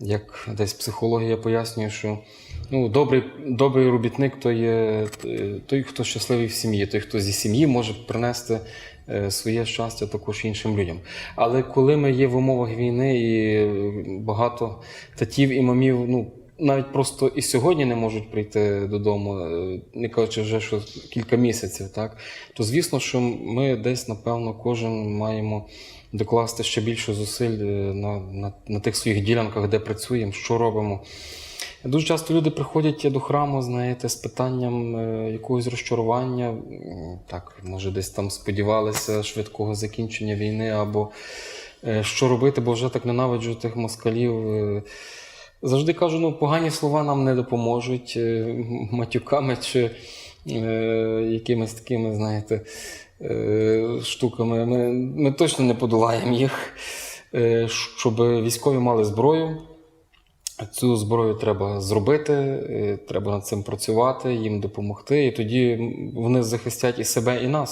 як десь психологія пояснює, що ну, добрий, добрий робітник то є е, той, хто щасливий в сім'ї, той, хто зі сім'ї може принести е, своє щастя також іншим людям. Але коли ми є в умовах війни і багато татів і мамів, ну. Навіть просто і сьогодні не можуть прийти додому, е, не кажучи вже, що кілька місяців, так то звісно, що ми десь, напевно, кожен маємо докласти ще більше зусиль е, на, на, на тих своїх ділянках, де працюємо, що робимо. Дуже часто люди приходять до храму, знаєте, з питанням е, якогось розчарування. Так, може, десь там сподівалися швидкого закінчення війни, або що робити, бо вже так ненавиджу тих москалів. Завжди кажу, ну, погані слова нам не допоможуть е, матюками чи е, якимись такими, знаєте, е, штуками. Ми, ми точно не подолаємо їх, е, щоб військові мали зброю. Цю зброю треба зробити, е, треба над цим працювати, їм допомогти, і тоді вони захистять і себе, і нас.